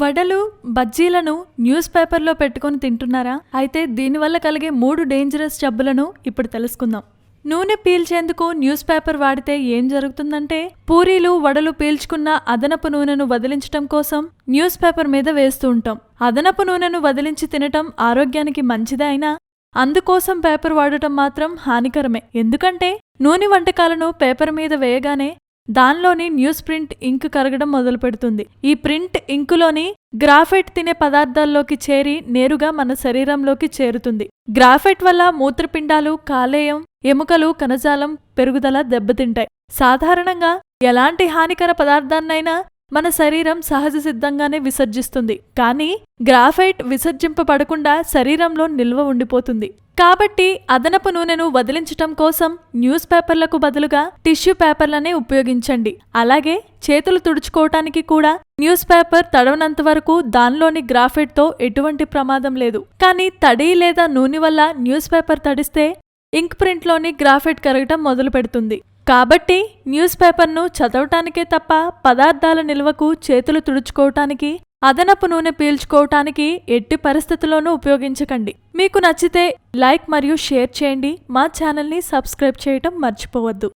వడలు బజ్జీలను న్యూస్ పేపర్లో పెట్టుకొని తింటున్నారా? అయితే దీనివల్ల కలిగే మూడు డేంజరస్ జబ్బులను ఇప్పుడు తెలుసుకుందాం. నూనె పీల్చేందుకు న్యూస్ పేపర్ వాడితే ఏం జరుగుతుందంటే పూరీలు వడలు పీల్చుకున్న అదనపు నూనెను వదిలించటం కోసం న్యూస్ పేపర్ మీద వేస్తూ ఉంటాం. అదనపు నూనెను వదిలించి తినటం ఆరోగ్యానికి మంచిదే అయినా అందుకోసం పేపర్ వాడటం మాత్రం హానికరమే. ఎందుకంటే నూనె వంటకాలను పేపర్ మీద వేయగానే దానిలోని న్యూస్ ప్రింట్ ఇంక్ కరగడం మొదలు పెడుతుంది ఈ ప్రింట్ ఇంకులోని గ్రాఫైట్ తినే పదార్థాల్లోకి చేరి నేరుగా మన శరీరంలోకి చేరుతుంది. గ్రాఫైట్ వల్ల మూత్రపిండాలు కాలేయం ఎముకలు కణజాలం పెరుగుదల దెబ్బతింటాయి. సాధారణంగా ఎలాంటి హానికర పదార్థాన్నైనా మన శరీరం సహజ సిద్ధంగానే విసర్జిస్తుంది. కానీ గ్రాఫైట్ విసర్జింపబడకుండా శరీరంలో నిల్వ ఉండిపోతుంది. కాబట్టి అదనపు నూనెను వదిలించటం కోసం న్యూస్ పేపర్లకు బదులుగా టిష్యూ పేపర్లనే ఉపయోగించండి. అలాగే చేతులు తుడుచుకోవటానికి కూడా న్యూస్ పేపర్ తడవనంత వరకు దానిలోని గ్రాఫైట్తో ఎటువంటి ప్రమాదం లేదు. కానీ తడి లేదా నూనె వల్ల న్యూస్ పేపర్ తడిస్తే ఇంక్ ప్రింట్లోని గ్రాఫైట్ కరగటం మొదలు పెడుతుంది కాబట్టి న్యూస్ పేపర్ను చదవటానికే తప్ప పదార్థాల నిల్వకు చేతులు తుడుచుకోవటానికి అదనపు నూనె పీల్చుకోవటానికి ఎట్టి పరిస్థితుల్లోనూ ఉపయోగించకండి. మీకు నచ్చితే లైక్ మరియు షేర్ చేయండి. మా ఛానల్ని సబ్స్క్రైబ్ చేయటం మర్చిపోవద్దు.